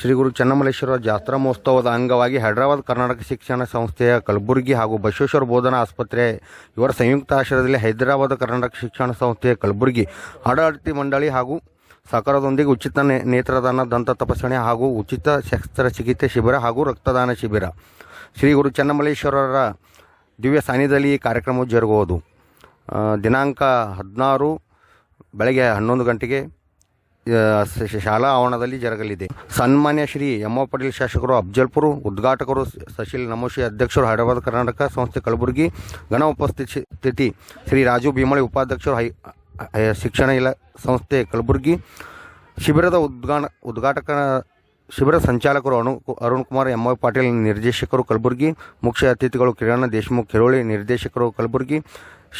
ಶ್ರೀ ಗುರು ಚನ್ನಮಲ್ಲೇಶ್ವರ ಜಾತ್ರಾ ಮಹೋತ್ಸವದ ಅಂಗವಾಗಿ ಹೈದರಾಬಾದ್ ಕರ್ನಾಟಕ ಶಿಕ್ಷಣ ಸಂಸ್ಥೆಯ ಕಲಬುರಗಿ ಹಾಗೂ ಬಸವೇಶ್ವರ ಬೋಧನಾ ಆಸ್ಪತ್ರೆ ಇವರ ಸಂಯುಕ್ತ ಆಶ್ರಯದಲ್ಲಿ ಹೈದರಾಬಾದ್ ಕರ್ನಾಟಕ ಶಿಕ್ಷಣ ಸಂಸ್ಥೆಯ ಕಲಬುರಗಿ ಆಡಳಿತ ಮಂಡಳಿ ಹಾಗೂ ಸಹಕಾರದೊಂದಿಗೆ ಉಚಿತ ನೇತ್ರದಾನ, ದಂತ ತಪಾಸಣೆ ಹಾಗೂ ಉಚಿತ ಶಸ್ತ್ರಚಿಕಿತ್ಸೆ ಶಿಬಿರ ಹಾಗೂ ರಕ್ತದಾನ ಶಿಬಿರ. ಶ್ರೀ ಗುರು ಚನ್ನಮಲ್ಲೇಶ್ವರರ ದಿವ್ಯ ಸಾನ್ನಿಧ್ಯದಲ್ಲಿ ಈ ಕಾರ್ಯಕ್ರಮವು ಜರುಗುವುದು. ದಿನಾಂಕ ಹದಿನಾರು, ಬೆಳಗ್ಗೆ ಹನ್ನೊಂದು ಗಂಟೆಗೆ ಶಾಲಾ ಆವರಣದಲ್ಲಿ ಜರುಗಲಿದೆ. ಸನ್ಮಾನ್ಯ ಶ್ರೀ ಎಂ ಪಟೇಲ್ ಶಾಸಕರು ಅಫ್ಜಲ್ಪುರ್, ಉದ್ಘಾಟಕರು ಸಶಿಲ್ ನಮೋಶಿ ಅಧ್ಯಕ್ಷರು ಹೈದರಾಬಾದ್, ಕರ್ನಾಟಕ ಸಂಸ್ಥೆ ಕಲಬುರಗಿ ಗಣ ಉಪಸ್ಥಿತಿ ಶ್ರೀ ರಾಜು ಭೀಮಳಿ ಉಪಾಧ್ಯಕ್ಷರು ಹೈ ಶಿಕ್ಷಣ ಇಲಾ, ಸಂಸ್ಥೆ ಕಲಬುರಗಿ, ಶಿಬಿರದ ಉದ್ಘಾಟ ಉದ್ಘಾಟಕ, ಶಿಬಿರ ಸಂಚಾಲಕರು ಅನು, ಅರುಣ್ ಕುಮಾರ್, ಎಂ ಪಾಟೀಲ್ ನಿರ್ದೇಶಕರು ಕಲಬುರಗಿ, ಮುಖ್ಯ ಅತಿಥಿಗಳು ಕಿರಣ ದೇಶಮುಖ್ ಕೆರೋಳಿ ನಿರ್ದೇಶಕರು ಕಲಬುರಗಿ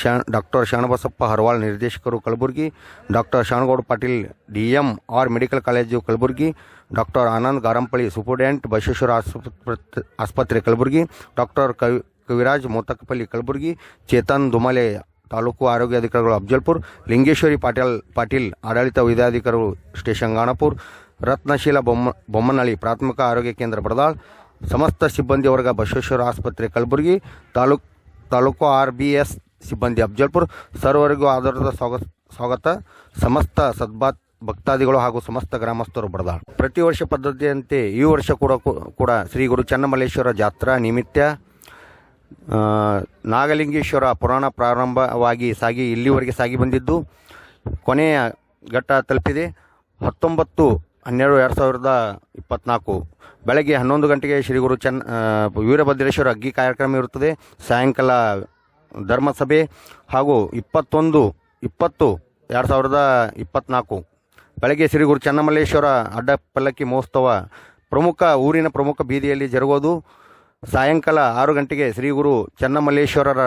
ಶಾ ಡಾಕ್ಟರ್ ಶಾಣಬಸಪ್ಪ ಹರ್ವಾಳ್ ನಿರ್ದೇಶಕರು Kalaburagi, doctor Shanagouda Patil D M R medical college Kalaburagi, doctor Anand Garampalli superintendent Basaveshwara ಆಸ್ಪತ್ರೆ ಆಸ್ಪತ್ರೆ ಕಲಬುರಗಿ, ಡಾಕ್ಟರ್ ಕವಿ ಕವಿರಾಜ್ ಮೋತಕಪಲ್ಲಿ ಕಲಬುರಗಿ, ಚೇತನ್ ದುಮಲೆ ತಾಲೂಕು ಆರೋಗ್ಯ ಅಧಿಕಾರಿಗಳು ಅಫ್ಜಲ್ಪುರ್, ಲಿಂಗೇಶ್ವರಿ ಪಾಟೀಲ್ ಪಾಟೀಲ್ ಆಡಳಿತ ವೈದ್ಯಾಧಿಕಾರಿಗಳು ಸ್ಟೇಷನ್ ಗಾಣಪುರ್, ರತ್ನಶೀಲ ಬೊಮ್ಮ ಬೊಮ್ಮನಹಳ್ಳಿ ಪ್ರಾಥಮಿಕ ಆರೋಗ್ಯ ಕೇಂದ್ರ ಬಡದಾಳ್, ಸಮಸ್ತ ಸಿಬ್ಬಂದಿ ವರ್ಗ ಬಸವೇಶ್ವರ ಆಸ್ಪತ್ರೆ Kalaburagi, taluk taluk R B S ಸಿಬ್ಬಂದಿ ಅಫ್ಜಲ್ಪುರ್, ಸರ್ವರಿಗೂ ಆಧಾರದ ಸ್ವಾಗತ ಸ್ವಾಗತ. ಸಮಸ್ತ ಸದ್ಭಾತ್ ಭಕ್ತಾದಿಗಳು ಹಾಗೂ ಸಮಸ್ತ ಗ್ರಾಮಸ್ಥರು ಬಡದಾಳ್ ಪ್ರತಿ ವರ್ಷ ಪದ್ಧತಿಯಂತೆ ಈ ವರ್ಷ ಕೂಡ ಕೂಡ ಶ್ರೀ ಗುರು ಚನ್ನಮಲ್ಲೇಶ್ವರ ಜಾತ್ರಾ ನಿಮಿತ್ತ ನಾಗಲಿಂಗೇಶ್ವರ ಪುರಾಣ ಪ್ರಾರಂಭವಾಗಿ ಸಾಗಿ ಇಲ್ಲಿವರೆಗೆ ಸಾಗಿ ಬಂದಿದ್ದು, ಕೊನೆಯ ಘಟ್ಟ ತಲುಪಿದೆ. ಹತ್ತೊಂಬತ್ತು ಹನ್ನೆರಡು ಎರಡು ಸಾವಿರದ ಇಪ್ಪತ್ನಾಲ್ಕು. ಬೆಳಗ್ಗೆ ಹನ್ನೊಂದು ಗಂಟೆಗೆ ಶ್ರೀ ಗುರು ಚನ್ನ ವೀರಭದ್ರೇಶ್ವರ ಅಗ್ಗಿ ಕಾರ್ಯಕ್ರಮ ಇರುತ್ತದೆ. ಸಾಯಂಕಾಲ ಧರ್ಮಸಭೆ ಹಾಗೂ ಇಪ್ಪತ್ತೊಂದು, ಇಪ್ಪತ್ತು, ಎರಡು ಸಾವಿರದ ಇಪ್ಪತ್ನಾಲ್ಕು. ಬೆಳಗ್ಗೆ ಶ್ರೀ ಗುರು ಚನ್ನಮಲ್ಲೇಶ್ವರ ಅಡ್ಡ ಪಲ್ಲಕ್ಕಿ ಮಹೋತ್ಸವ ಪ್ರಮುಖ ಊರಿನ ಪ್ರಮುಖ ಬೀದಿಯಲ್ಲಿ ಜರುಗೋದು. ಸಾಯಂಕಾಲ ಆರು ಗಂಟೆಗೆ ಶ್ರೀ ಗುರು ಚನ್ನಮಲ್ಲೇಶ್ವರರ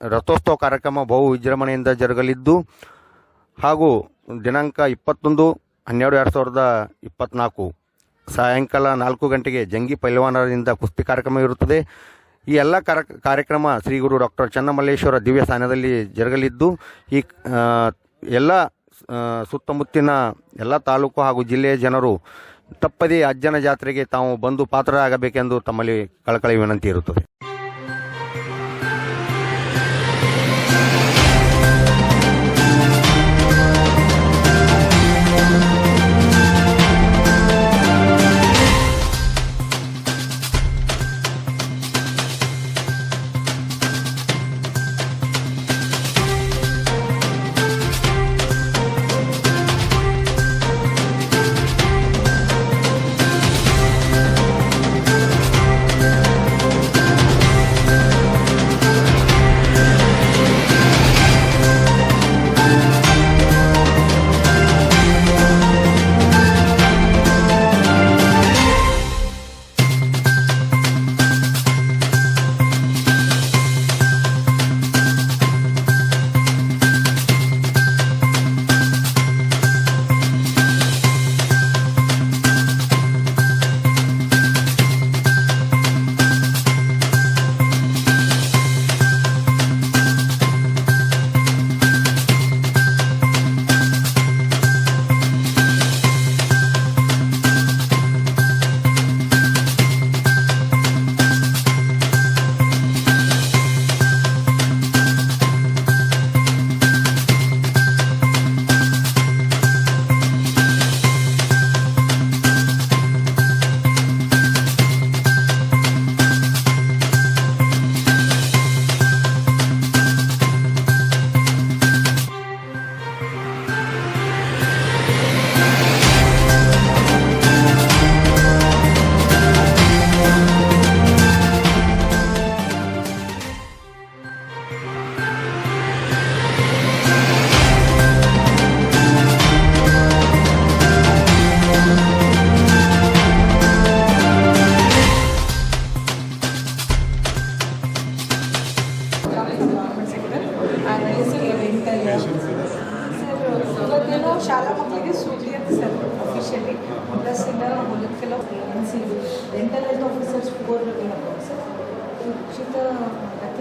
ರಥೋತ್ಸವ ಕಾರ್ಯಕ್ರಮ ಬಹು ವಿಜೃಂಭಣೆಯಿಂದ ಜರುಗಲಿದ್ದು, ಹಾಗೂ ದಿನಾಂಕ ಇಪ್ಪತ್ತೊಂದು, ಹನ್ನೆರಡು ಎರಡು ಸಾವಿರದ ಇಪ್ಪತ್ನಾಲ್ಕು. ಸಾಯಂಕಾಲ ನಾಲ್ಕು ಗಂಟೆಗೆ ಜಂಗಿ ಪೈಲ್ವಾನರಿಂದ ಕುಸ್ತಿ ಕಾರ್ಯಕ್ರಮ ಇರುತ್ತದೆ. ಈ ಎಲ್ಲ ಕಾರ್ಯ ಕಾರ್ಯಕ್ರಮ ಶ್ರೀ ಗುರು ಡಾಕ್ಟರ್ ಚನ್ನಮಲ್ಲೇಶ್ವರ ದಿವ್ಯ ಸ್ಥಾನದಲ್ಲಿ ಜರುಗಲಿದ್ದು, ಈ ಎಲ್ಲ ಸುತ್ತಮುತ್ತಿನ ಎಲ್ಲ ತಾಲೂಕು ಹಾಗೂ ಜಿಲ್ಲೆಯ ಜನರು ತಪ್ಪದೇ ಅಜ್ಜನ ಜಾತ್ರೆಗೆ ತಾವು ಬಂದು ಪಾತ್ರರಾಗಬೇಕೆಂದು ತಮ್ಮಲ್ಲಿ ಕಳಕಳಿ ವಿನಂತಿ ಇರುತ್ತದೆ.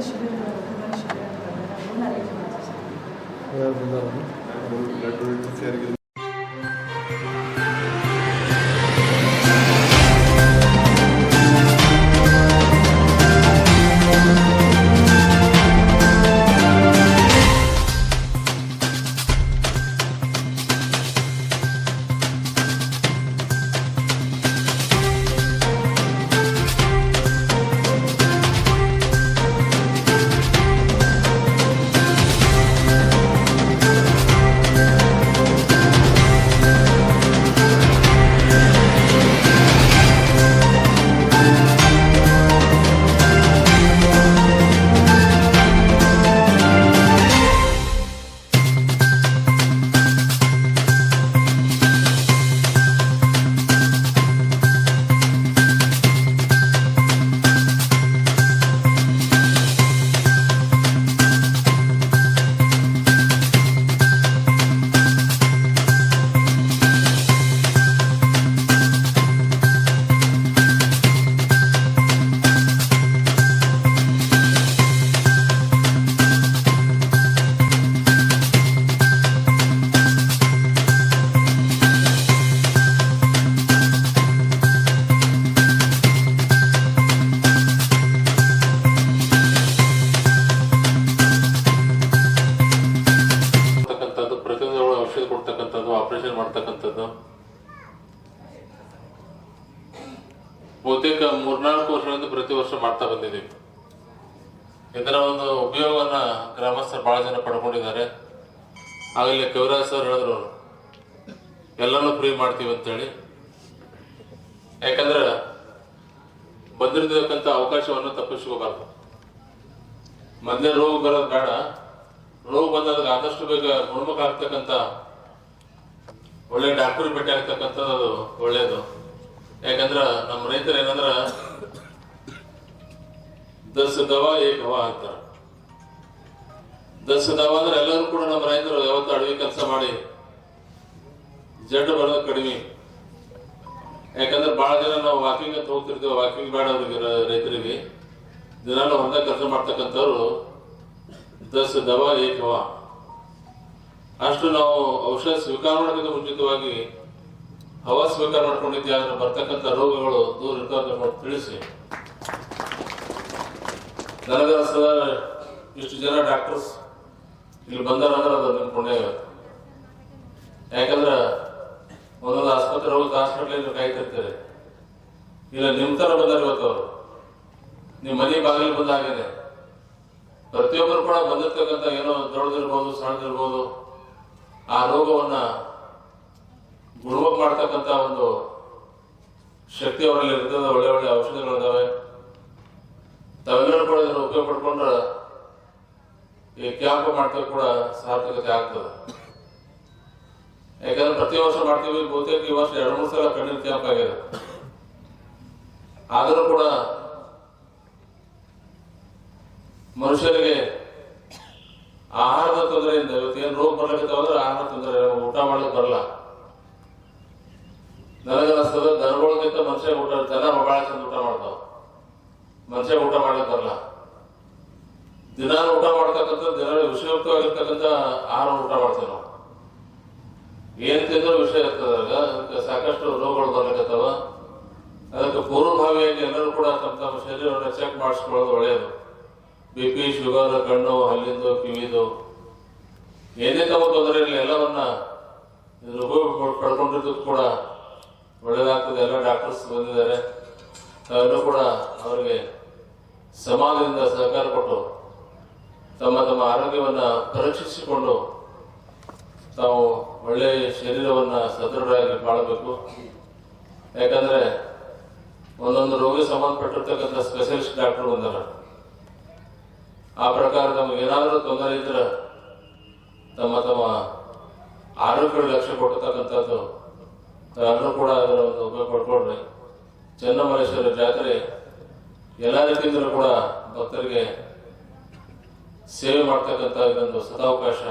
ರಕ್ತ ಶಿಬಿರ ರಕ್ತದಾನ ಮಾಡ್ತಕ್ಕಂಥದ್ದು. ಬಹುತೇಕ ಮೂರ್ನಾಲ್ಕು ವರ್ಷಗಳಿಂದ ಪ್ರತಿ ವರ್ಷ ಮಾಡ್ತಾ ಬಂದಿದ್ದೀವಿ. ಇದರ ಒಂದು ಉಪಯೋಗವನ್ನ ಗ್ರಾಮಸ್ಥರು ಬಹಳ ಜನ ಪಡ್ಕೊಂಡಿದ್ದಾರೆ. ಆಗಲೇ ಕವಿರಾಜ್ ಸರ್ ಹೇಳಿದ್ರು, ಎಲ್ಲಾನು ಫ್ರೀ ಮಾಡ್ತೀವಿ ಅಂತ ಹೇಳಿ ಯಾಕಂದ್ರೆ ಬಂದಿರತಕ್ಕಂಥ ಅವಕಾಶವನ್ನು ತಪ್ಪಿಸ್ಕೋಬಾರ್ದು. ಮೊದಲೇ ರೋಗ ಬರೋದು ಬೇಡ. ರೋಗ ಬಂದಾಗ ಆದಷ್ಟು ಬೇಗ ಗುಣಮುಖ ಆಗ್ತಕ್ಕಂಥ ಒಳ್ಳೆ ಡಾಕ್ಟರ್ ಭೇಟಿ ಆಗ್ತಕ್ಕಂಥದ್ದು ಒಳ್ಳೇದು. ಯಾಕಂದ್ರ ನಮ್ಮ ರೈತರು ಏನಂದ್ರ, ದಸ ದವಾ ಏಕ್ ಹವಾ ಅಂತಾರ. ದಸ ದವಾ ಅಂದ್ರೆ ಎಲ್ಲರೂ ಕೂಡ ನಮ್ಮ ರೈತರು ಯಾವತ್ತು ಅಡುಗೆ ಕೆಲಸ ಮಾಡಿ ಜಡ್ಡು ಬರೋದು ಕಡಿಮೆ. ಯಾಕಂದ್ರೆ ಬಹಳ ಜನ ನಾವು ವಾಕಿಂಗ್ ಅಂತ ಹೋಗ್ತಿರ್ತೀವಿ ವಾಕಿಂಗ್ ಬೇಡ ಅವ್ರಿಗೆ ರೈತರಿಗೆ. ದಿನಾನು ಹೊಂದ ಕೆಲಸ ಮಾಡ್ತಕ್ಕಂಥವ್ರು ದಸ ದವಾ ಏಕ ಹವಾ. ಅಷ್ಟು ನಾವು ಔಷಧ ಸ್ವೀಕಾರ ಮಾಡೋದಕ್ಕೆ ಮುಂಚಿತವಾಗಿ ಹವಾ ಸ್ವೀಕಾರ ಮಾಡ್ಕೊಂಡಿದ್ದೆ, ಆದ್ರೆ ಬರ್ತಕ್ಕಂಥ ರೋಗಗಳು ದೂರ ಇರ್ತಾವೆ ತಿಳಿಸಿ. ನನಗೆ ಅನ್ಸ್ತದ ಇಷ್ಟು ಜನ ಡಾಕ್ಟರ್ಸ್ ಇಲ್ಲಿ ಬಂದಾರ ಅಂದ್ರೆ ಅದು ನಿಮ್ಮ ಪುಣ್ಯ ಯಾಕಂದ್ರೆ ಒಂದೊಂದು ಆಸ್ಪತ್ರೆ ಹೋಗಿ ಹಾಸ್ಪಿಟ್ಲಿಂದ ಕಾಯ್ತಿರ್ತೀರಿ. ಇಲ್ಲ ನಿಮ್ಮ ಥರ ಬಂದಾರ ಇವತ್ತು ಅವರು. ನಿಮ್ಮ ಮನೆ ಬಾಗಿಲು ಬಂದಾಗೇನೆ ಪ್ರತಿಯೊಬ್ಬರು ಕೂಡ ಬಂದಿರ್ತಕ್ಕಂಥ ಏನೋ ದೊಡ್ಡದಿರ್ಬೋದು, ಸಣ್ಣದಿರ್ಬೋದು ಆ ರೋಗವನ್ನ ಗುಣಮುಖ ಮಾಡ್ತಕ್ಕಂಥ ಒಂದು ಶಕ್ತಿ ಅವರಲ್ಲಿ ಇರ್ತದೆ, ಒಳ್ಳೆ ಒಳ್ಳೆ ಔಷಧಿಗಳಿದಾವೆ ತಾವೆಲ್ಲರೂ ಕೂಡ ಇದನ್ನು ಉಪಯೋಗ ಪಡ್ಕೊಂಡ್ರೆ ಈ ಕ್ಯಾಂಪ್ ಮಾಡ್ತಾ ಕೂಡ ಸಾರ್ಥಕತೆ ಆಗ್ತದೆ. ಯಾಕಂದ್ರೆ ಪ್ರತಿ ವರ್ಷ ಮಾಡ್ತೀವಿ, ಬಹುತೇಕ ಈ ವರ್ಷ ಎರಡು, ಮೂರು ಸಲ ಕಣ್ಣಿನ ಕ್ಯಾಂಪ್ ಆಗಿದೆ. ಆದರೂ ಕೂಡ ಮನುಷ್ಯರಿಗೆ ಆಹಾರದ ತೊಂದರೆಯಿಂದ ಇವತ್ತು ಏನು ರೋಗ ಬರ್ಲಿಕ್ಕೆ ಅಂದ್ರೆ ಆಹಾರ ತೊಂದರೆ ಊಟ ಮಾಡ್ಲಿಕ್ಕೆ ಬರಲ್ಲ. ನನಗನ್ನಿಸ್ತದ ದನಗಳಿಗಿಂತ ಮನುಷ್ಯ ಊಟ ದನ ಬಹಳ ಚಂದ ಊಟ ಮಾಡ್ತಾವ. ಮನುಷ್ಯ ಊಟ ಮಾಡ್ಲಿಕ್ಕೆ ಬರಲ್ಲ. ದಿನ ಊಟ ಮಾಡ್ತಕ್ಕಂಥ ದಿನ ವಿಷಯುಕ್ತವಾಗಿರ್ತಕ್ಕಂಥ ಆಹಾರ ಊಟ ಮಾಡ್ತೇವೆ ನಾವು. ಏನ್ ತಿಂದ್ರೂ ವಿಷಯ ಇರ್ತದೆ ಅದಕ್ಕೆ ಸಾಕಷ್ಟು ರೋಗಗಳು ಬರ್ಲಿಕ್ಕತ್ತವ ಅದಕ್ಕೆ ಪೂರ್ವಭಾವಿಯಾಗಿ ಎಲ್ಲರೂ ಕೂಡ ತಮ್ಮ ತಮ್ಮ ಶರೀರವನ್ನು ಚೆಕ್ ಮಾಡಿಸ್ಕೊಳ್ಳೋದು ಒಳ್ಳೆಯದು. ಬಿ ಪಿ ಶುಗರ್, ಕಣ್ಣು, ಹಲ್ಲಿಂದು, ಕಿವಿದು. ಏನೇ ತಮ್ಮ ತೊಂದರೆ ಇಲ್ಲ ಎಲ್ಲವನ್ನ ಪಡ್ಕೊಂಡಿದ್ದು ಕೂಡ ಒಳ್ಳೇದಾಗ್ತದೆ. ಎಲ್ಲ ಡಾಕ್ಟರ್ಸ್ ಬಂದಿದ್ದಾರೆ. ಅವರು ಕೂಡ ಅವರಿಗೆ ಸಮಾಜದಿಂದ ಸಹಕಾರ ಕೊಟ್ಟು ತಮ್ಮ ತಮ್ಮ ಆರೋಗ್ಯವನ್ನ ಪರೀಕ್ಷಿಸಿಕೊಂಡು ತಾವು ಒಳ್ಳೆಯ ಶರೀರವನ್ನ ಸದೃಢವಾಗಿ ಬಾಳಬೇಕು. ಯಾಕಂದ್ರೆ ಒಂದೊಂದು ರೋಗಿ ಸಂಬಂಧಪಟ್ಟಿರ್ತಕ್ಕಂಥ ಸ್ಪೆಷಲಿಸ್ಟ್ ಡಾಕ್ಟರ್ ಬಂದಾರ ಆ ಪ್ರಕಾರ ನಮಗೆ ಏನಾದರೂ ತೊಂದರೆ ಇದ್ರೆ ತಮ್ಮ ತಮ್ಮ ಆರೋಗ್ಯಗಳು ಲಕ್ಷ್ಯ ಕೊಡ್ತಕ್ಕಂಥದ್ದು ಎಲ್ಲರೂ ಕೂಡ ಅದರ ಒಂದು ಉಪಯೋಗ ಪಡ್ಕೊಳ್ರಿ ಚನ್ನಮಲ್ಲೇಶ್ವರ ಜಾತ್ರೆ ಎಲ್ಲ ರೀತಿಯಿಂದಲೂ ಕೂಡ ಭಕ್ತರಿಗೆ ಸೇವೆ ಮಾಡ್ತಕ್ಕಂಥ ಇದೊಂದು ಸದಾವಕಾಶ.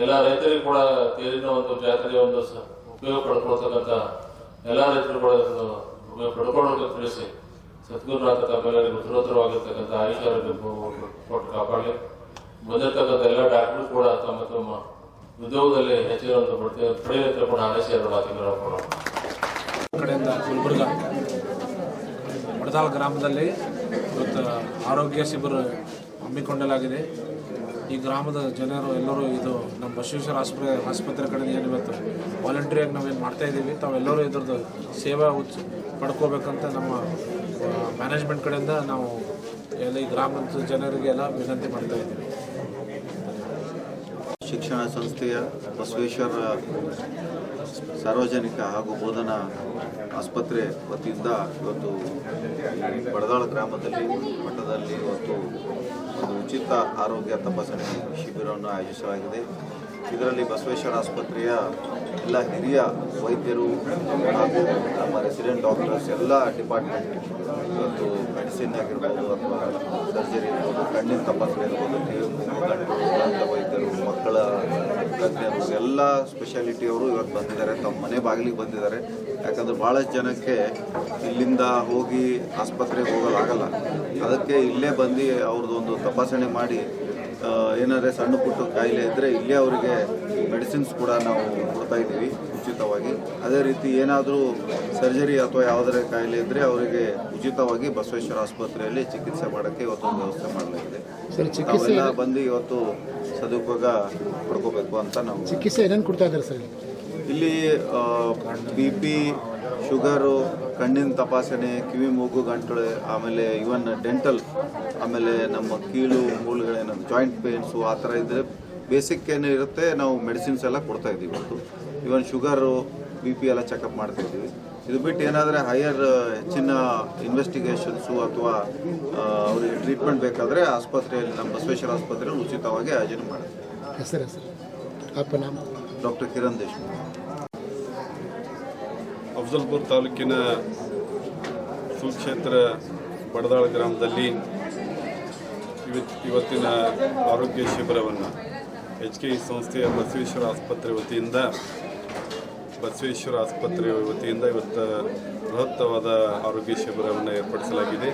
ಎಲ್ಲ ರೈತರಿಗೂ ಕೂಡ ತೇರಿನ ಒಂದು ಜಾತ್ರೆಯ ಒಂದು ಉಪಯೋಗ ಪಡ್ಕೊಳ್ತಕ್ಕಂಥ ಎಲ್ಲ ರೈತರು ಕೂಡ ಉಪಯೋಗ ಪಡ್ಕೊಳ್ಳೋಕೆ ತಿಳಿಸಿ. ಸದ್ಗುರುನಾಥ ತಮ್ಮೆಲ್ಲರಿಗೂ ಉತ್ತರೋತ್ತರವಾಗಿರ್ತಕ್ಕಂಥ ಆಯುಷ ಆರೋಗ್ಯ ಕೊ- ಕೊಟ್ಟು ಕಾಪಾಡಲಿ. ಬಂದಿರತಕ್ಕಂಥ ಎಲ್ಲ ಡಾಕ್ಟರ್ ಕೂಡ ತಮ್ಮ ತಮ್ಮ ಉದ್ಯೋಗದಲ್ಲಿ ಹೆಚ್ಚಿನ ಪಡೆಯುತ್ತೆ ಕೂಡ ಆಲಸ್ಯ ಕಡೆಯಿಂದ ಗುಲ್ಬರ್ಗ ಮಡದಾಲ್ ಗ್ರಾಮದಲ್ಲಿ ಇವತ್ತು ಆರೋಗ್ಯ ಶಿಬಿರ ಹಮ್ಮಿಕೊಂಡಲಾಗಿದೆ. ಈ ಗ್ರಾಮದ ಜನರು ಎಲ್ಲರೂ ಇದು ನಮ್ಮ ಬಸವೇಶ್ವರ ಆಸ್ಪತ್ರೆ ಆಸ್ಪತ್ರೆ ಕಡೆಯಿಂದ ಏನು ಇವತ್ತು ವಾಲಂಟ್ರಿಯಾಗಿ ನಾವೇನು ಮಾಡ್ತಾ ಇದ್ದೀವಿ ತಾವೆಲ್ಲರೂ ಇದ್ರದ್ದು ಸೇವಾ ಉಚ್ ಪಡ್ಕೋಬೇಕಂತ ನಮ್ಮ ಮ್ಯಾನೇಜ್ಮೆಂಟ್ ಕಡೆಯಿಂದ ನಾವು ಎಲ್ಲ ಈ ಗ್ರಾಮದ ಜನರಿಗೆಲ್ಲ ವಿನಂತಿ ಮಾಡ್ತಾ ಇದ್ದೀವಿ. ಶಿಕ್ಷಣ ಸಂಸ್ಥೆಯ ಬಸವೇಶ್ವರ ಸಾರ್ವಜನಿಕ ಹಾಗೂ ಬೋಧನಾ ಆಸ್ಪತ್ರೆ ವತಿಯಿಂದ ಇವತ್ತು ಬಡದಾಳ ಗ್ರಾಮದಲ್ಲಿ ಮಠದಲ್ಲಿ ಇವತ್ತು ಒಂದು ಉಚಿತ ಆರೋಗ್ಯ ತಪಾಸಣೆ ಶಿಬಿರವನ್ನು ಆಯೋಜಿಸಲಾಗಿದೆ. ಇದರಲ್ಲಿ ಬಸವೇಶ್ವರ ಆಸ್ಪತ್ರೆಯ ಎಲ್ಲ ಹಿರಿಯ ವೈದ್ಯರು ಹಾಗೂ ನಮ್ಮ ರೆಸಿಡೆಂಟ್ ಡಾಕ್ಟರ್ಸ್ ಎಲ್ಲ ಡಿಪಾರ್ಟ್ಮೆಂಟ್ ಇವತ್ತು ಮೆಡಿಸಿನ್ ಆಗಿರ್ಬೋದು ಅಥವಾ ಸರ್ಜರಿ ಇರ್ಬೋದು ಕಣ್ಣಿನ ತಪಾಸಣೆ ಇರ್ಬೋದು ದಂತ ವೈದ್ಯರು, ಮಕ್ಕಳ ತಜ್ಞರು ಎಲ್ಲ ಸ್ಪೆಷಾಲಿಟಿಯವರು ಇವತ್ತು ಬಂದಿದ್ದಾರೆ. ತಮ್ಮ ಮನೆ ಬಾಗಿಲಿಗೆ ಬಂದಿದ್ದಾರೆ. ಯಾಕಂದ್ರೆ ಭಾಳಷ್ಟು ಜನಕ್ಕೆ ಇಲ್ಲಿಂದ ಹೋಗಿ ಆಸ್ಪತ್ರೆಗೆ ಹೋಗೋದಾಗಲ್ಲ ಅದಕ್ಕೆ ಇಲ್ಲೇ ಬಂದು ಅವ್ರದ್ದೊಂದು ತಪಾಸಣೆ ಮಾಡಿ ಏನಾದರೆ ಸಣ್ಣ ಪುಟ್ಟ ಕಾಯಿಲೆ ಇದ್ದರೆ ಇಲ್ಲೇ ಅವರಿಗೆ ಮೆಡಿಸಿನ್ಸ್ ಕೂಡ ನಾವು ಕೊಡ್ತಾ ಇದ್ದೀವಿ. ಉಚಿತವಾಗಿ. ಅದೇ ರೀತಿ ಏನಾದರೂ ಸರ್ಜರಿ ಅಥವಾ ಯಾವುದರ ಕಾಯಿಲೆ ಇದ್ದರೆ ಅವರಿಗೆ ಉಚಿತವಾಗಿ ಬಸವೇಶ್ವರ ಆಸ್ಪತ್ರೆಯಲ್ಲಿ ಚಿಕಿತ್ಸೆ ಮಾಡೋಕ್ಕೆ ಇವತ್ತೊಂದು ವ್ಯವಸ್ಥೆ ಮಾಡಲಾಗಿದೆ. ಅವೆಲ್ಲ ಬಂದು ಇವತ್ತು ಸದುಪಯೋಗ ಪಡ್ಕೋಬೇಕು ಅಂತ ನಾವು ಚಿಕಿತ್ಸೆ ಏನೇನು ಕೊಡ್ತಾ ಇದ್ದಾರೆ ಸರ್ ಇಲ್ಲಿ? ಬಿ ಪಿ ಶುಗರು ಕಣ್ಣಿನ ತಪಾಸಣೆ ಕಿವಿ ಮೂಗು ಗಂಟಳೆ ಆಮೇಲೆ ಇವನ್ ಡೆಂಟಲ್ ಆಮೇಲೆ ನಮ್ಮ ಕೀಳು ಮೂಳೆಗಳೇನು ಜಾಯಿಂಟ್ ಪೇನ್ಸು ಆ ಥರ ಇದ್ದರೆ ಬೇಸಿಕ್ ಏನು ಇರುತ್ತೆ ನಾವು ಮೆಡಿಸಿನ್ಸ್ ಎಲ್ಲ ಕೊಡ್ತಾ ಇದ್ದೀವಿ ಇವತ್ತು. ಇವನ್ ಶುಗರು ಬಿ ಪಿ ಎಲ್ಲ ಚೆಕಪ್ ಮಾಡ್ತಿದ್ದೀವಿ ಇದು ಬಿಟ್ಟು ಏನಾದರೆ ಹೈಯರ್ ಹೆಚ್ಚಿನ ಇನ್ವೆಸ್ಟಿಗೇಷನ್ಸು ಅಥವಾ ಅವರಿಗೆ ಟ್ರೀಟ್ಮೆಂಟ್ ಬೇಕಾದರೆ ಆಸ್ಪತ್ರೆಯಲ್ಲಿ ನಮ್ಮ ಬಸವೇಶ್ವರ ಆಸ್ಪತ್ರೆಯಲ್ಲಿ ಉಚಿತವಾಗಿ ಆಯೋಜನೆ ಮಾಡ್ತೀವಿ ಡಾಕ್ಟರ್ ಕಿರಣ್ ದೇಶ್ಮುಖ್. ಅಫಜಲ್ಪುರ್ ತಾಲೂಕಿನ ಸುಕ್ಷೇತ್ರ ಬಡದಾಳ ಗ್ರಾಮದಲ್ಲಿ ಇವತ್ತಿನ ಆರೋಗ್ಯ ಶಿಬಿರವನ್ನು ಎಚ್ ಕೆ ಸಂಸ್ಥೆಯ ಬಸವೇಶ್ವರ ಆಸ್ಪತ್ರೆ ವತಿಯಿಂದ ಬಸವೇಶ್ವರ ಆಸ್ಪತ್ರೆ ವತಿಯಿಂದ ಇವತ್ತು ಬೃಹತ್ತವಾದ ಆರೋಗ್ಯ ಶಿಬಿರವನ್ನು ಏರ್ಪಡಿಸಲಾಗಿದೆ.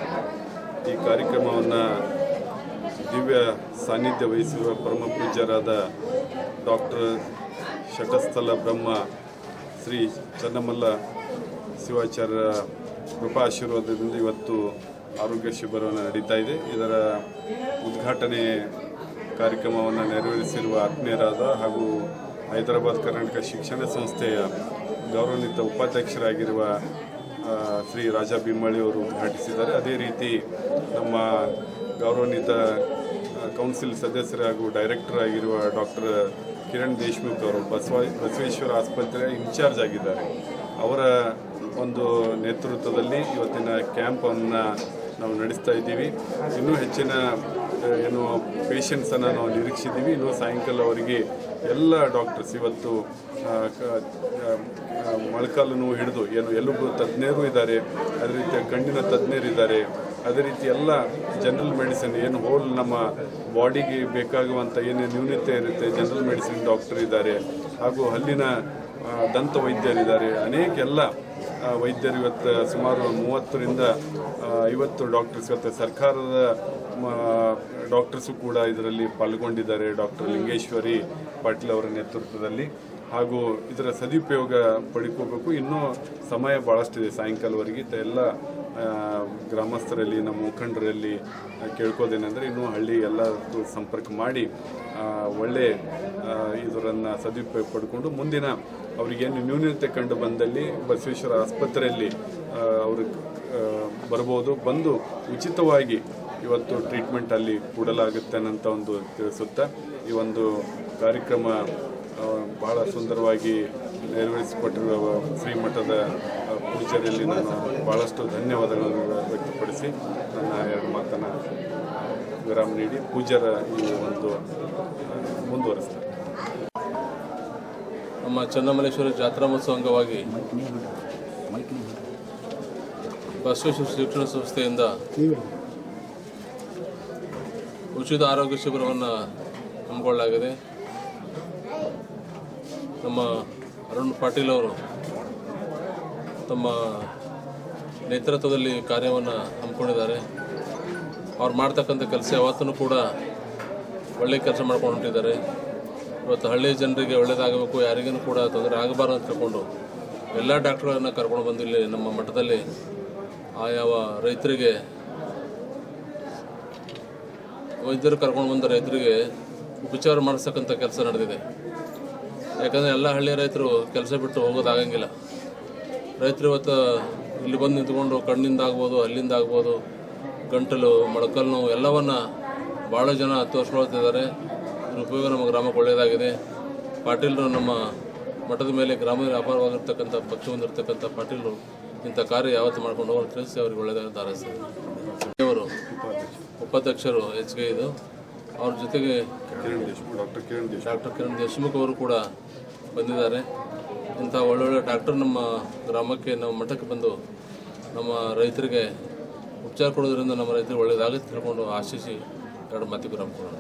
ಈ ಕಾರ್ಯಕ್ರಮವನ್ನು ದಿವ್ಯ ಸಾನ್ನಿಧ್ಯ ವಹಿಸಿರುವ ಪರಮ ಪೂಜ್ಯರಾದ ಡಾಕ್ಟರ್ ಶಟಸ್ಥಲ ಬ್ರಹ್ಮ, ಶ್ರೀ ಚನ್ನಮಲ್ಲ ಶಿವಾಚಾರ್ಯರ ಕೃಪಾ ಆಶೀರ್ವಾದದಿಂದ ಇವತ್ತು ಆರೋಗ್ಯ ಶಿಬಿರವನ್ನು ನಡೀತಾ ಇದೆ. ಇದರ ಉದ್ಘಾಟನೆ ಕಾರ್ಯಕ್ರಮವನ್ನು ನೆರವೇರಿಸಿರುವ ಆತ್ಮೀಯರಾದ ಹಾಗೂ ಹೈದರಾಬಾದ್ ಕರ್ನಾಟಕ ಶಿಕ್ಷಣ ಸಂಸ್ಥೆಯ ಗೌರವಾನ್ವಿತ ಉಪಾಧ್ಯಕ್ಷರಾಗಿರುವ ಶ್ರೀ ರಾಜಾ ಬಿಮ್ಮಳಿ ಅವರು ಉದ್ಘಾಟಿಸಿದ್ದಾರೆ. ಅದೇ ರೀತಿ ನಮ್ಮ ಗೌರವಾನ್ವಿತ ಕೌನ್ಸಿಲ್ ಸದಸ್ಯರು ಹಾಗೂ ಡೈರೆಕ್ಟರ್ ಆಗಿರುವ ಡಾಕ್ಟರ್ ಕಿರಣ್ ದೇಶ್ಮುಖ್ ಅವರು ಬಸವ, ಬಸವೇಶ್ವರ ಆಸ್ಪತ್ರೆಯ ಇನ್ಚಾರ್ಜ್ ಆಗಿದ್ದಾರೆ. ಅವರ ಒಂದು ನೇತೃತ್ವದಲ್ಲಿ ಇವತ್ತಿನ ಕ್ಯಾಂಪನ್ನು ನಾವು ನಡೆಸ್ತಾ ಇದ್ದೀವಿ. ಇನ್ನೂ ಹೆಚ್ಚಿನ ಏನು ಪೇಷಂಟ್ಸನ್ನು ನಾವು ನಿರೀಕ್ಷಿದ್ದೀವಿ. ಇನ್ನು ಸಾಯಂಕಾಲ ಅವರಿಗೆ ಎಲ್ಲ ಡಾಕ್ಟರ್ಸ್ ಇವತ್ತು ಮೊಳಕಾಲು ನೋವು ಹಿಡಿದು ಏನು ಎಲುಬು ತಜ್ಞರು ಇದ್ದಾರೆ ಅದೇ ರೀತಿ ಕಣ್ಣಿನ ತಜ್ಞರು ಇದ್ದಾರೆ ಅದೇ ರೀತಿ ಎಲ್ಲ ಜನರಲ್ ಮೆಡಿಸಿನ್ ಏನು ಹೋಲ್ ನಮ್ಮ ಬಾಡಿಗೆ ಬೇಕಾಗುವಂಥ ಏನು ನ್ಯೂನತೆ ಇರುತ್ತೆ ಜನರಲ್ ಮೆಡಿಸಿನ್ ಡಾಕ್ಟರ್ ಇದ್ದಾರೆ ಹಾಗೂ ಹಲ್ಲಿನ ಆ, ದಂತ ವೈದ್ಯರಿದ್ದಾರೆ ಅನೇಕ ಎಲ್ಲ ವೈದ್ಯರು ಇವತ್ತು ಸುಮಾರು ಮೂವತ್ತರಿಂದ ಐವತ್ತು ಡಾಕ್ಟರ್ಸ್ ಇವತ್ತು ಸರ್ಕಾರದ ಡಾಕ್ಟರ್ಸು ಕೂಡ ಇದರಲ್ಲಿ ಪಾಲ್ಗೊಂಡಿದ್ದಾರೆ ಡಾಕ್ಟರ್ ಲಿಂಗೇಶ್ವರಿ ಪಾಟೀಲ್ ಅವರ ನೇತೃತ್ವದಲ್ಲಿ ಹಾಗೂ ಇದರ ಸದುಪಯೋಗ ಪಡ್ಕೋಬೇಕು. ಇನ್ನೂ ಸಮಯ ಭಾಳಷ್ಟಿದೆ ಸಾಯಂಕಾಲವರೆಗೆ ಎಲ್ಲ ಗ್ರಾಮಸ್ಥರಲ್ಲಿ, ನಮ್ಮ ಮುಖಂಡರಲ್ಲಿ ಕೇಳ್ಕೋದೇನೆಂದರೆ ಇನ್ನೂ ಹಳ್ಳಿ ಎಲ್ಲ ಸಂಪರ್ಕ ಮಾಡಿ ಒಳ್ಳೆ ಇದರನ್ನು ಸದುಪಯೋಗ ಪಡ್ಕೊಂಡು ಮುಂದಿನ ಅವರಿಗೇನು ನ್ಯೂನತೆ ಕಂಡು ಬಂದಲ್ಲಿ ಬಸವೇಶ್ವರ ಆಸ್ಪತ್ರೆಯಲ್ಲಿ ಅವರು ಬರ್ಬೋದು. ಬಂದು ಉಚಿತವಾಗಿ ಇವತ್ತು ಟ್ರೀಟ್ಮೆಂಟ್ ಅಲ್ಲಿ ಕೊಡಲಾಗುತ್ತೆ ಅನ್ನೋಂಥ ಒಂದು ತಿಳಿಸುತ್ತಾ ಈ ಒಂದು ಕಾರ್ಯಕ್ರಮ ಬಹಳ ಸುಂದರವಾಗಿ ನೆರವೇರಿಸಿಕೊಟ್ಟಿರುವ ಶ್ರೀಮಠದ ಮಠದ ಪೂಜ್ಯರಲ್ಲಿ ನಾನು ಬಹಳಷ್ಟು ಧನ್ಯವಾದಗಳನ್ನು ವ್ಯಕ್ತಪಡಿಸಿ ನನ್ನ ಎರಡು ಮಾತನ್ನು ವಿರಾಮ ನೀಡಿ ಪೂಜ್ಯರ ಈ ಒಂದು ಮುಂದುವರೆಸ್ತಾರೆ. ನಮ್ಮ ಚನ್ನಮಲ್ಲೇಶ್ವರ ಜಾತ್ರಾ ಮಹೋತ್ಸವ ಅಂಗವಾಗಿ ಬಸವೇಶ್ವರ ಶಿಕ್ಷಣ ಸಂಸ್ಥೆಯಿಂದ ಉಚಿತ ಆರೋಗ್ಯ ಶಿಬಿರವನ್ನು ಹಮ್ಮಿಕೊಳ್ಳಲಾಗಿದೆ. ನಮ್ಮ ಅರುಣ್ ಪಾಟೀಲ್ ಅವರು ತಮ್ಮ ನೇತೃತ್ವದಲ್ಲಿ ಕಾರ್ಯವನ್ನು ಹಮ್ಮಿಕೊಂಡಿದ್ದಾರೆ. ಅವ್ರು ಮಾಡ್ತಕ್ಕಂಥ ಕೆಲಸ ಯಾವತ್ತೂ ಕೂಡ ಒಳ್ಳೆಯ ಕೆಲಸ ಮಾಡ್ಕೊಂಡು ಹೊಂಟಿದ್ದಾರೆ ಇವತ್ತು ಹಳ್ಳಿಯ ಜನರಿಗೆ ಒಳ್ಳೆಯದಾಗಬೇಕು ಯಾರಿಗೂ ಕೂಡ ತೊಂದರೆ ಆಗಬಾರ್ದು ಅಂತ ತಿಳ್ಕೊಂಡು ಎಲ್ಲ ಡಾಕ್ಟ್ರುಗಳನ್ನು ಕರ್ಕೊಂಡು ಬಂದು ಇಲ್ಲಿ ನಮ್ಮ ಮಠದಲ್ಲಿ ಆಯಾವ ರೈತರಿಗೆ, ವೈದ್ಯರು ಕರ್ಕೊಂಡು ಬಂದ ರೈತರಿಗೆ ಉಪಚಾರ ಮಾಡಿಸ್ತಕ್ಕಂಥ ಕೆಲಸ ನಡೆದಿದೆ. ಯಾಕಂದರೆ ಎಲ್ಲ ಹಳ್ಳಿ ರೈತರು ಕೆಲಸ ಬಿಟ್ಟು ಹೋಗೋದಾಗಂಗಿಲ್ಲ ರೈತರು ಇವತ್ತು ಇಲ್ಲಿ ಬಂದು ನಿಂತ್ಕೊಂಡು ಕಣ್ಣಿಂದ ಆಗ್ಬೋದು, ಅಲ್ಲಿಂದ ಆಗ್ಬೋದು, ಗಂಟಲು, ಮೊಳಕಲ್ ನೋವು ಎಲ್ಲವನ್ನ ಭಾಳ ಜನ ತೋರಿಸ್ಕೊಳ್ತಿದ್ದಾರೆ ಇದ್ರ ಉಪಯೋಗ ನಮ್ಮ ಗ್ರಾಮಕ್ಕೆ ಒಳ್ಳೆಯದಾಗಿದೆ. ಪಾಟೀಲರು ನಮ್ಮ ಮಠದ ಮೇಲೆ ಗ್ರಾಮದ ವ್ಯಾಪಾರವಾಗಿರ್ತಕ್ಕಂಥ ಪಕ್ಷ ಹೊಂದಿರತಕ್ಕಂಥ ಪಾಟೀಲರು ಇಂಥ ಕಾರ್ಯ ಯಾವತ್ತು ಮಾಡ್ಕೊಂಡು ಹೋಗೋದು ತಿಳಿಸಿ ಅವ್ರಿಗೆ ಒಳ್ಳೆಯದಾಗಿ ಅವರು ಉಪಾಧ್ಯಕ್ಷರು, ಎಚ್ ಕೆ ಇದು. ಅವ್ರ ಜೊತೆಗೆ ಡಾಕ್ಟರ್ ಕಿರಣ್ ದೇಶ್ಮುಖ್. ಡಾಕ್ಟರ್ ಕಿರಣ್ ದೇಶಮುಖ್ ಅವರು ಕೂಡ ಬಂದಿದ್ದಾರೆ. ಇಂಥ ಒಳ್ಳೊಳ್ಳೆ ಡಾಕ್ಟರ್ ನಮ್ಮ ಗ್ರಾಮಕ್ಕೆ ನಮ್ಮ ಮಠಕ್ಕೆ ಬಂದು ನಮ್ಮ ರೈತರಿಗೆ ಉಪಚಾರ ಕೊಡೋದ್ರಿಂದ ನಮ್ಮ ರೈತರಿಗೆ ಒಳ್ಳೆಯದಾಗುತ್ತೆ ತಿಳ್ಕೊಂಡು ಆಶಿಸಿ ಎರಡು ಮಾತಿಗೆ ಗ್ರಾಮ ಕೊಡೋಣ.